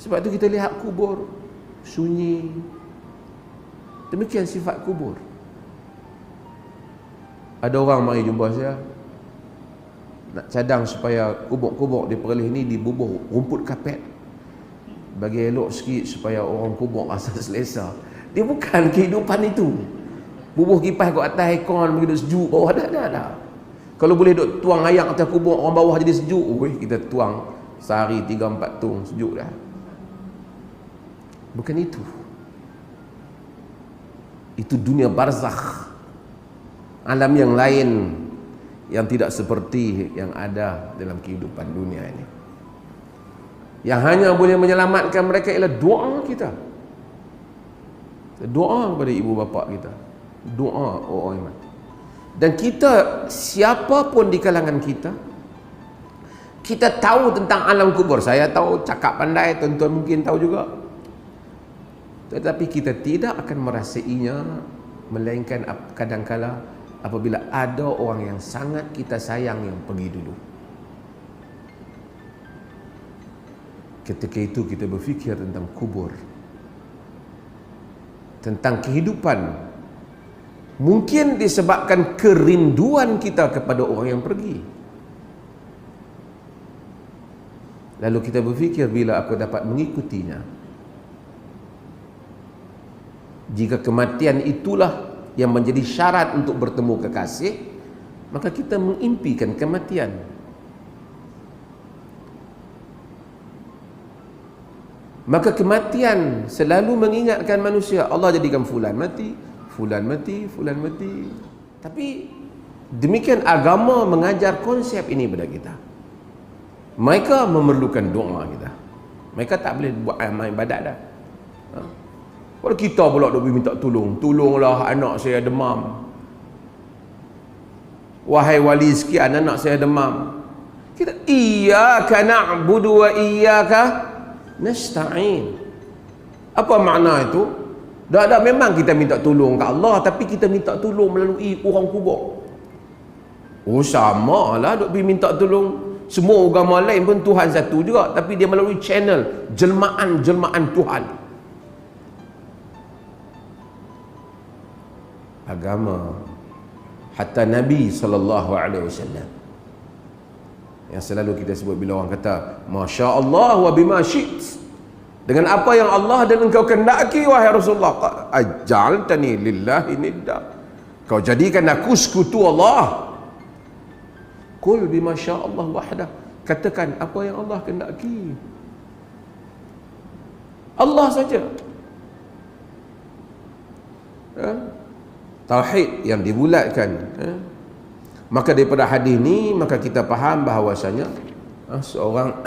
Sebab tu kita lihat kubur sunyi. Demikian sifat kubur. Ada orang mari jumpa saya nak cadang supaya kubur-kubur di Perlis ni dibubuh rumput kapet bagi elok sikit supaya orang kubur rasa selesa. Dia bukan kehidupan itu. Bubuh kipas kat atas aircon begitu sejuk. Oh ada ada ada. Kalau boleh duk tuang ayak atas kubur orang bawah jadi sejuk, oi kita tuang sehari 3 4 tung sejuk dah. Bukan itu. Itu dunia barzakh. Alam yang lain yang tidak seperti yang ada dalam kehidupan dunia ini. Yang hanya boleh menyelamatkan mereka ialah doa kita. Doa kepada ibu bapa kita. Doa orang yang mati. Dan kita, siapapun di kalangan kita, kita tahu tentang alam kubur. Saya tahu, cakap pandai, tuan-tuan mungkin tahu juga. Tetapi kita tidak akan merasainya melainkan kadang-kala apabila ada orang yang sangat kita sayang yang pergi dulu. Ketika itu kita berfikir tentang kubur. Tentang kehidupan. Mungkin disebabkan kerinduan kita kepada orang yang pergi. Lalu kita berfikir bila aku dapat mengikutinya jika kematian itulah yang menjadi syarat untuk bertemu kekasih maka kita mengimpikan kematian. Maka kematian selalu mengingatkan manusia Allah jadikan fulan mati fulan mati fulan mati. Tapi demikian agama mengajar konsep ini kepada kita. Mereka memerlukan doa kita. Mereka tak boleh buat ibadat dah. Ha? Kalau kita pula duk minta tolong, tolonglah anak saya demam. Wahai wali sekian anak saya demam. Kita iyyaka na'budu wa iyyaka nasta'in. Apa makna itu? Dah dah memang kita minta tolong ke Allah tapi kita minta tolong melalui orang kubur. Oh sama lah duk minta tolong semua agama lain pun Tuhan satu juga tapi dia melalui channel jelmaan-jelmaan Tuhan. Agama. Hatta Nabi sallallahu alaihi wasallam. Yang selalu kita sebut bila orang kata masya Allah wa bima syi't dengan apa yang Allah dan engkau kendaki wahai Rasulullah. Ajaltani lillahi nidda. Kau jadikan aku sekutu Allah. Kul bima sya Allah wahda katakan apa yang Allah kendaki Allah saja. Ha? Tauhid yang dibulatkan eh? maka daripada hadis ni maka kita faham bahawasanya eh, seorang